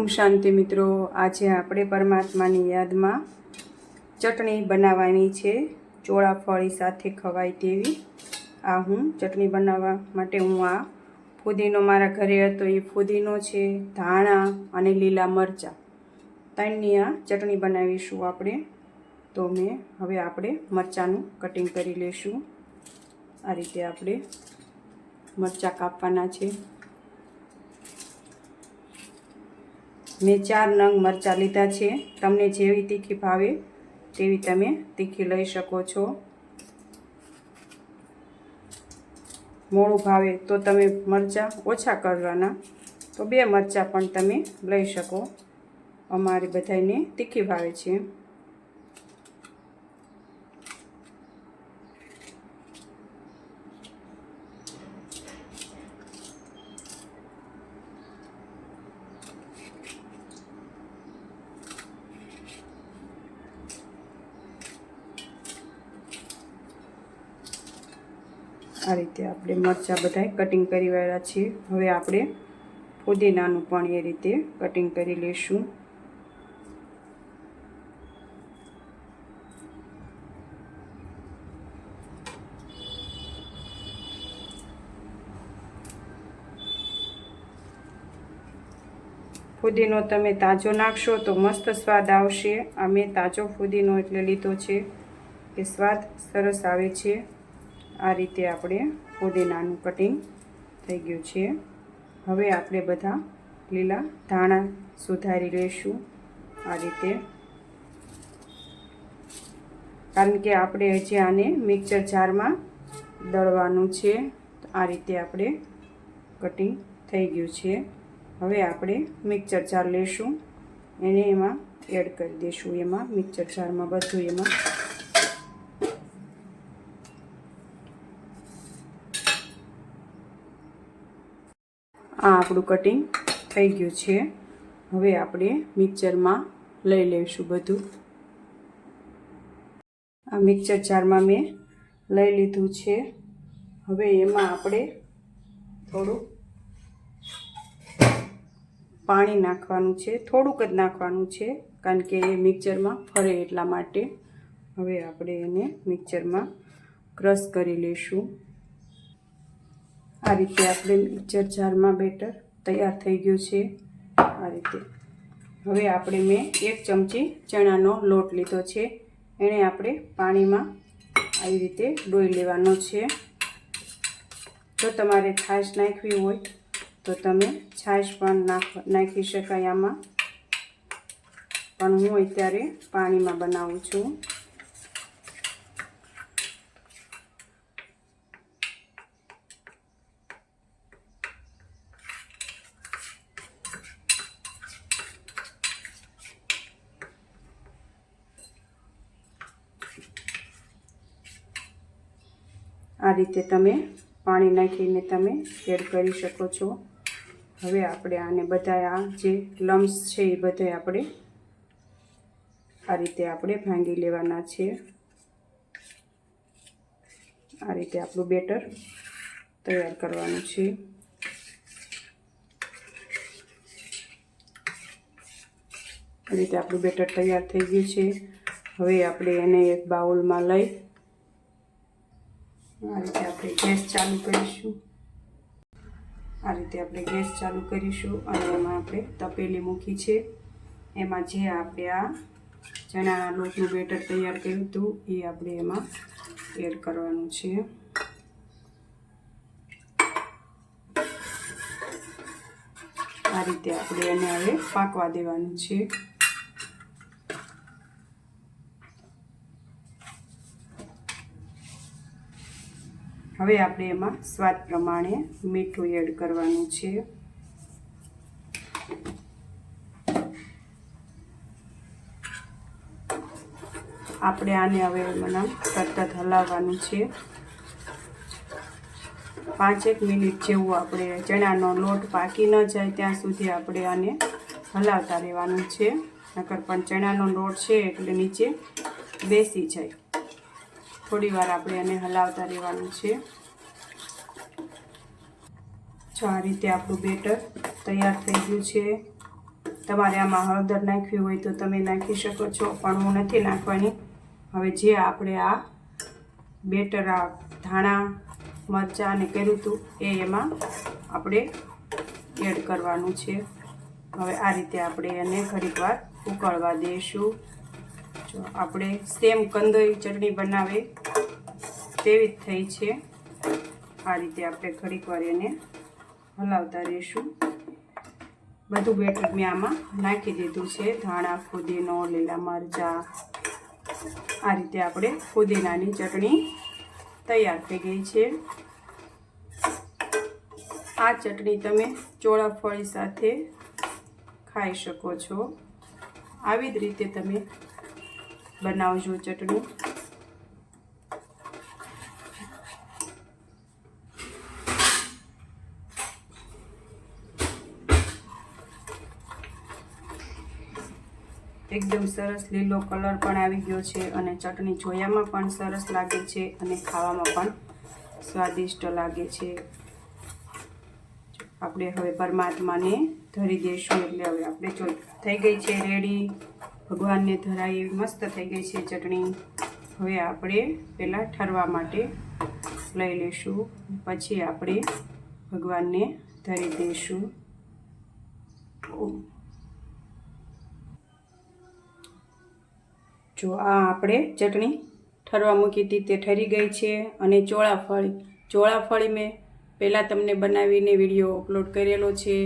ઓમ શાંતિ મિત્રો. આજે આપણે પરમાત્માની યાદમાં ચટણી બનાવવાની છે. ચોળાફળી સાથે ખવાય તેવી. આ હું ચટણી બનાવવા માટે હું આ ફુદીનો મારા ઘરે હતો. એ ફુદીનો છે, ધાણા અને લીલા મરચાં. ત્રણની આ ચટણી બનાવીશું આપણે. તો મેં હવે આપણે મરચાંનું કટિંગ કરી લઈશું આ રીતે આપણે મરચાં કાપવાના છે. મેં ચાર નંગ મરચાં લીધા છે. તમને જેવી તીખી ભાવે તેવી તમે તીખી લઈ શકો છો. મોડું ભાવે તો તમે મરચાં ઓછા કરવાના. તો બે મરચાં પણ તમે લઈ શકો. અમારે બધાને તીખી ભાવે છે. આ રીતે આપણે મરચાં બધા કટિંગ કરી વાળા છીએ. હવે આપણે ફુદીનાનું પણ એ રીતે કટિંગ કરી લઈશું. ફુદીનો તમે તાજો નાખશો તો મસ્ત સ્વાદ આવશે. આ મેં તાજો ફુદીનો એટલે લીધો છે. કે સ્વાદ સરસ આવે છે. આ રીતે આપણે પુદીનાનું કટિંગ થઈ ગયું છે. હવે આપણે બધા લીલા ધાણા સુધારી લઈશું આ રીતે. કારણ કે આપણે હજી આને મિક્સર જારમાં દળવાનું છે આ રીતે આપણે કટિંગ થઈ ગયું છે. હવે આપણે મિક્સર જાર લઈશું એને એમાં એડ કરી દઈશું એમાં મિક્સર જારમાં બધું એમાં આ આપણું કટિંગ થઈ ગયું છે. હવે આપણે મિક્સરમાં લઈ લઈશું બધું. આ મિક્સર જારમાં મેં લઈ લીધું છે. હવે એમાં આપણે થોડું પાણી નાખવાનું છે. થોડુંક જ નાખવાનું છે, કારણ કે એ મિક્સરમાં ફરે એટલા માટે. હવે આપણે એને મિક્સરમાં ક્રશ કરી લઈશું. આ રીતે આપણે મિક્સર જારમાં બેટર તૈયાર થઈ ગયું છે. આ રીતે. હવે આપણે મેં એક ચમચી ચણાનો લોટ લીધો છે. એને આપણે પાણીમાં આવી રીતે ડોઈ લેવાનો છે. જો તમારે છાશ નાખવી હોય તો તમે છાશ પણ નાખી શકાય આમાં. પણ હું અત્યારે પાણીમાં બનાવું છું. આ રીતે તમે પાણી નાખીને તમે એડ કરી શકો છો. હવે આપણે આને બધા આ જે લમ્સ છે એ બધા આપણે આ રીતે આપણે ભાંગી લેવાના છે. આ રીતે આપણું બેટર તૈયાર કરવાનું છે. આ રીતે આપણું બેટર તૈયાર થઈ ગયું છે. હવે આપણે એને એક બાઉલમાં લઈ આ રીતે આપણે ગેસ ચાલુ કરીશું. આ રીતે આપણે ગેસ ચાલુ કરીશું અને એમાં આપણે તપેલી મૂકી છે. એમાં જે આપણે આ ચણાના લોટનું બેટર તૈયાર કર્યું હતું, એ આપણે એમાં એડ કરવાનું છે. આ રીતે આપણે એને હવે પાકવા દેવાનું છે. હવે આપણે એમાં સ્વાદ પ્રમાણે મીઠું એડ કરવાનું છે. આપણે આને હવે મને સતત હલાવવાનું છે. પાંચેક મિનિટ જેવું આપણે ચણાનો લોટ પાકી ન જાય ત્યાં સુધી આપણે આને હલાવતા રહેવાનું છે. નકર પણ ચણાનો લોટ છે એટલે નીચે બેસી જાય. થોડી વાર આપણે એને હલાવતા રહેવાનું છે. જો આ રીતે આપણું બેટર તૈયાર થઈ ગયું છે. તમારે આમાં હળદર નાખવી હોય તો તમે નાખી શકો છો, પણ હું નથી નાખવાની. હવે જે આપણે આ બેટર, આ ધાણા, મરચાં અને કર્યું હતું એ એમાં આપણે એડ કરવાનું છે. હવે આ રીતે આપણે એને ઘડીક વાર ઉકળવા દઈશું. જો આપણે સેમ કંદોઈ ચટણી બનાવે તેવી જ થઈ છે. આ રીતે આપણે ઘડીક વાર એને હલાવતા રહીશું. બધું બેટર મેં આમાં નાખી દીધું છે. ધાણા, ફુદીનો, લીલા મરચાં. આ રીતે આપણે ફુદીનાની ચટણી તૈયાર થઈ ગઈ છે. આ ચટણી તમે ચોળાફળી સાથે ખાઈ શકો છો. આવી જ રીતે તમે બનાવજો ચટણી. એકદમ સરસ લીલો કલર પણ આવી ગયો છે અને ચટણી જોયામાં પણ સરસ લાગે છે અને ખાવામાં પણ સ્વાદિષ્ટ લાગે છે. આપણે હવે પરમાત્માને ધરી દઈશું એટલે હવે આપણે થઈ ગઈ છે રેડી ભગવાનને ધરાય એવી મસ્ત થઈ ગઈ છે ચટણી. હવે આપણે પહેલાં ઠરવા માટે લઈ લઈશું. પછી આપણે ભગવાનને ધરી દઈશું. જો આ આપણે ચટણી ઠરવા મૂકી હતી તે ઠરી ગઈ છે અને ચોળાફળી. ચોળાફળી મેં પહેલાં તમને બનાવીને વીડિયો અપલોડ કરેલો છે.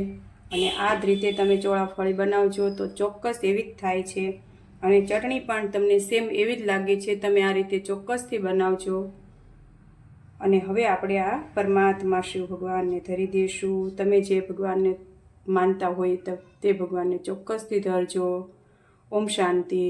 અને આ જ રીતે તમે ચોળાફળી બનાવજો તો ચોક્કસ એવી જ થાય છે. અને ચટણી પણ તમને સેમ એવી જ લાગે છે, તમે આ રીતે ચોક્કસથી બનાવજો. અને હવે આપણે આ પરમાત્મા શિવ ભગવાનને ધરી દઈશું તમે જે ભગવાનને માનતા હોય તે ભગવાનને ચોક્કસથી ધરજો. ઓમ શાંતિ.